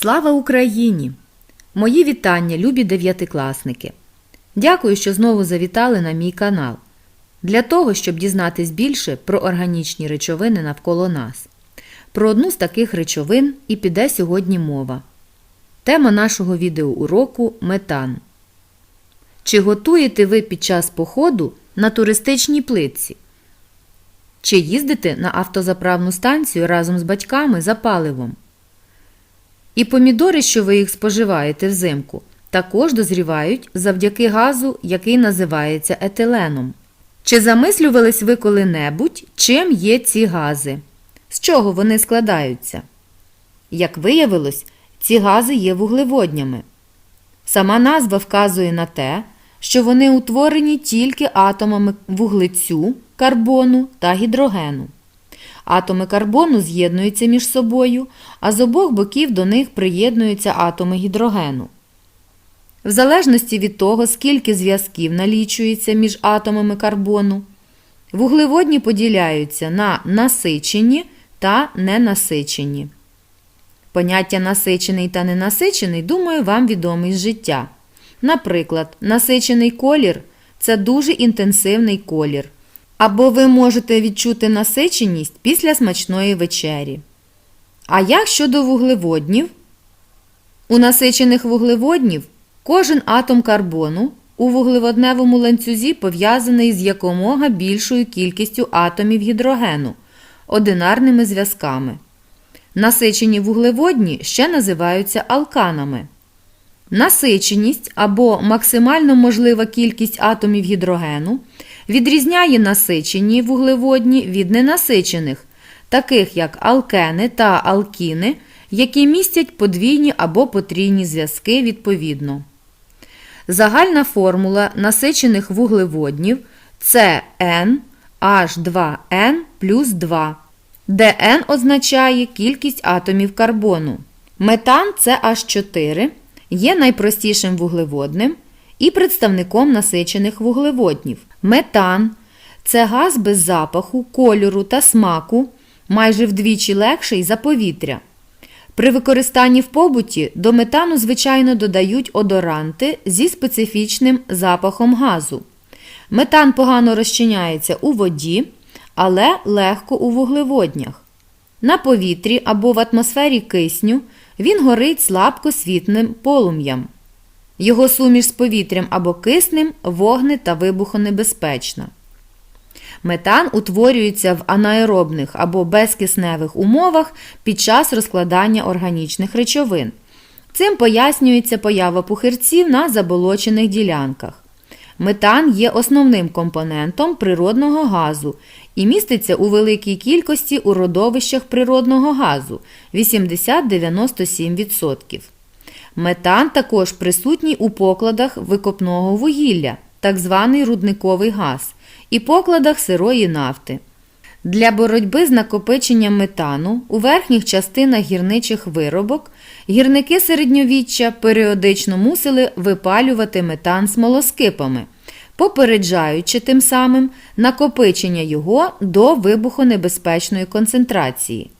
Слава Україні! Мої вітання, любі дев'ятикласники! Дякую, що знову завітали на мій канал. Для того, щоб дізнатись більше про органічні речовини навколо нас. Про одну з таких речовин і піде сьогодні мова. Тема нашого відеоуроку метан. Чи готуєте ви під час походу на туристичній плитці? Чи їздите на автозаправну станцію разом з батьками за паливом? І помідори, що ви їх споживаєте взимку, також дозрівають завдяки газу, який називається етиленом. Чи замислювались ви коли-небудь, чим є ці гази? З чого вони складаються? Як виявилось, ці гази є вуглеводнями. Сама назва вказує на те, що вони утворені тільки атомами вуглецю, карбону та гідрогену. Атоми карбону з'єднуються між собою, а з обох боків до них приєднуються атоми гідрогену. В залежності від того, скільки зв'язків налічується між атомами карбону, вуглеводні поділяються на насичені та ненасичені. Поняття насичений та ненасичений, думаю, вам відомий з життя. Наприклад, насичений колір це дуже інтенсивний колір. Або ви можете відчути насиченість після смачної вечері. А як щодо вуглеводнів? У насичених вуглеводнів кожен атом карбону у вуглеводневому ланцюзі пов'язаний з якомога більшою кількістю атомів гідрогену одинарними зв'язками. Насичені вуглеводні ще називаються алканами. Насиченість або максимально можлива кількість атомів гідрогену відрізняє насичені вуглеводні від ненасичених, таких як алкени та алкіни, які містять подвійні або потрійні зв'язки відповідно. Загальна формула насичених вуглеводнів це N H2N плюс 2, де N означає кількість атомів карбону. Метан це H4 є найпростішим вуглеводним і представником насичених вуглеводнів. Метан це газ без запаху, кольору та смаку, майже вдвічі легший за повітря. При використанні в побуті до метану, звичайно, додають одоранти зі специфічним запахом газу. Метан погано розчиняється у воді, але легко у вуглеводнях. На повітрі або в атмосфері кисню він горить слабко світлим полум'ям. Його суміш з повітрям або киснем вогне та вибухонебезпечна. Метан утворюється в анаеробних або безкисневих умовах під час розкладання органічних речовин. Цим пояснюється поява пухирців на заболочених ділянках. Метан є основним компонентом природного газу і міститься у великій кількості у родовищах природного газу 80-97%. Метан також присутній у покладах викопного вугілля, так званий рудниковий газ, і покладах сирої нафти. Для боротьби з накопиченням метану у верхніх частинах гірничих виробок гірники середньовіччя періодично мусили випалювати метан смолоскипами, попереджаючи тим самим накопичення його до вибухонебезпечної концентрації.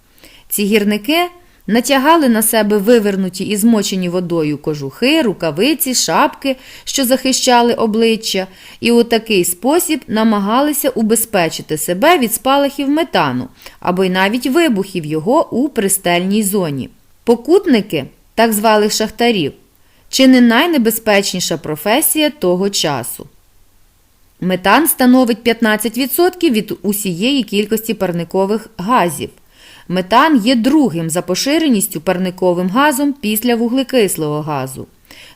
Ці гірники натягали на себе вивернуті і змочені водою кожухи, рукавиці, шапки, що захищали обличчя, і у такий спосіб намагалися убезпечити себе від спалахів метану або й навіть вибухів його у пристельній зоні. Покутники, так званих шахтарів, чи не найнебезпечніша професія того часу. Метан становить 15% від усієї кількості парникових газів. Метан є другим за поширеністю парниковим газом після вуглекислого газу.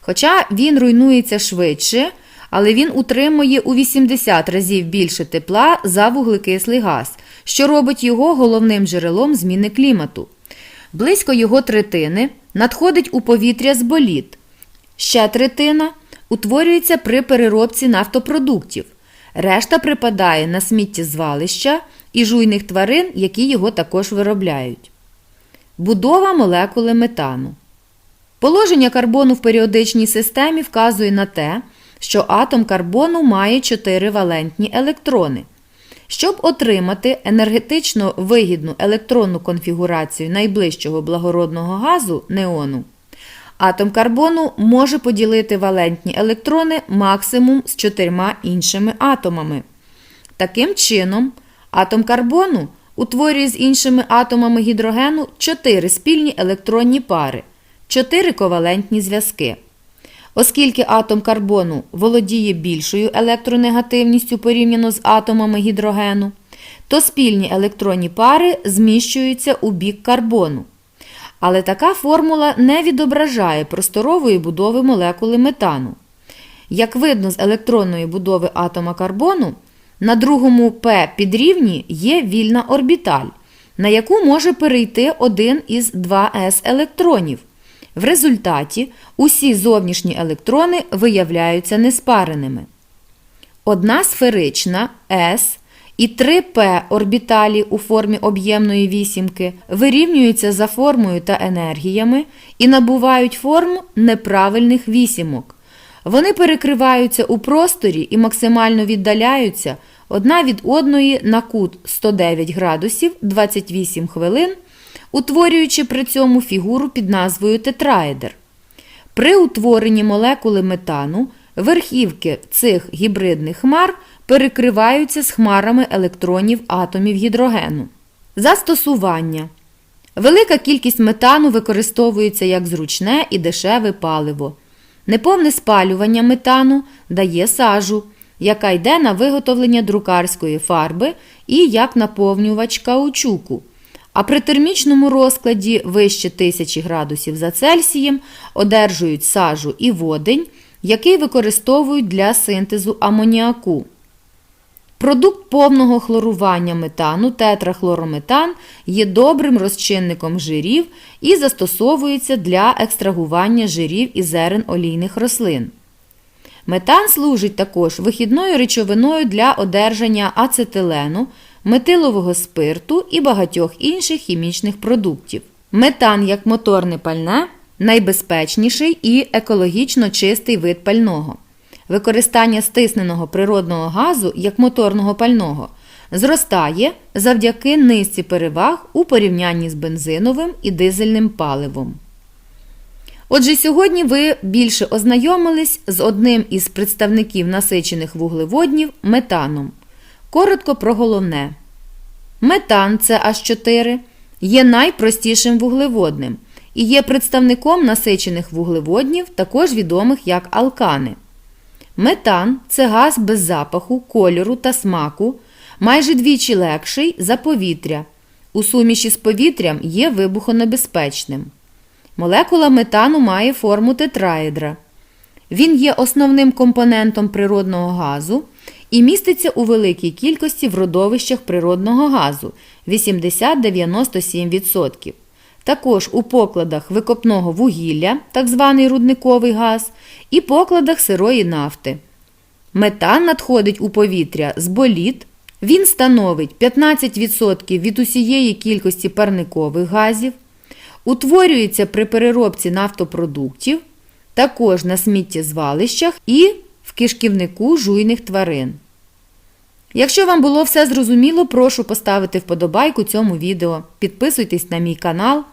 Хоча він руйнується швидше, але він утримує у 80 разів більше тепла за вуглекислий газ, що робить його головним джерелом зміни клімату. Близько його третини надходить у повітря з боліт. Ще третина утворюється при переробці нафтопродуктів. Решта припадає на сміттєзвалища і жуйних тварин, які його також виробляють. Будова молекули метану. Положення карбону в періодичній системі вказує на те, що атом карбону має 4 валентні електрони. Щоб отримати енергетично вигідну електронну конфігурацію найближчого благородного газу неону, атом карбону може поділити валентні електрони максимум з чотирма іншими атомами. Таким чином, атом карбону утворює з іншими атомами гідрогену чотири спільні електронні пари, чотири ковалентні зв'язки. Оскільки атом карбону володіє більшою електронегативністю порівняно з атомами гідрогену, то спільні електронні пари зміщуються у бік карбону. Але така формула не відображає просторової будови молекули метану. Як видно з електронної будови атома карбону, на другому П підрівні є вільна орбіталь, на яку може перейти один із 2s електронів. В результаті усі зовнішні електрони виявляються неспареними. Одна сферична S і 3p орбіталі у формі об'ємної вісімки вирівнюються за формою та енергіями і набувають форм неправильних вісімок. Вони перекриваються у просторі і максимально віддаляються одна від одної на кут 109 градусів 28 хвилин, утворюючи при цьому фігуру під назвою тетраедр. При утворенні молекули метану верхівки цих гібридних хмар перекриваються з хмарами електронів атомів гідрогену. Застосування. Велика кількість метану використовується як зручне і дешеве паливо. Неповне спалювання метану дає сажу, яка йде на виготовлення друкарської фарби і як наповнювач каучуку. А при термічному розкладі вище 1000 градусів за Цельсієм одержують сажу і водень, який використовують для синтезу амоніаку. Продукт повного хлорування метану тетрахлорометан є добрим розчинником жирів і застосовується для екстрагування жирів і зерен олійних рослин. Метан служить також вихідною речовиною для одержання ацетилену, метилового спирту і багатьох інших хімічних продуктів. Метан як моторне пальне найбезпечніший і екологічно чистий вид пального. Використання стисненого природного газу як моторного пального зростає завдяки низці переваг у порівнянні з бензиновим і дизельним паливом. Отже, сьогодні ви більше ознайомились з одним із представників насичених вуглеводнів метаном. Коротко про головне. Метан CH4 є найпростішим вуглеводним і є представником насичених вуглеводнів, також відомих як алкани. Метан це газ без запаху, кольору та смаку, майже двічі легший за повітря. У суміші з повітрям є вибухонебезпечним. Молекула метану має форму тетраедра. Він є основним компонентом природного газу і міститься у великій кількості в родовищах природного газу 80-97%. Також у покладах викопного вугілля, так званий рудниковий газ, і покладах сирої нафти. Метан надходить у повітря з боліт. Він становить 15% від усієї кількості парникових газів, утворюється при переробці нафтопродуктів, також на сміттєзвалищах і в кишківнику жуйних тварин. Якщо вам було все зрозуміло, прошу поставити вподобайку цьому відео. Підписуйтесь на мій канал.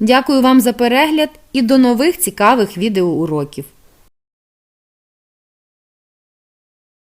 Дякую вам за перегляд і до нових цікавих відеоуроків.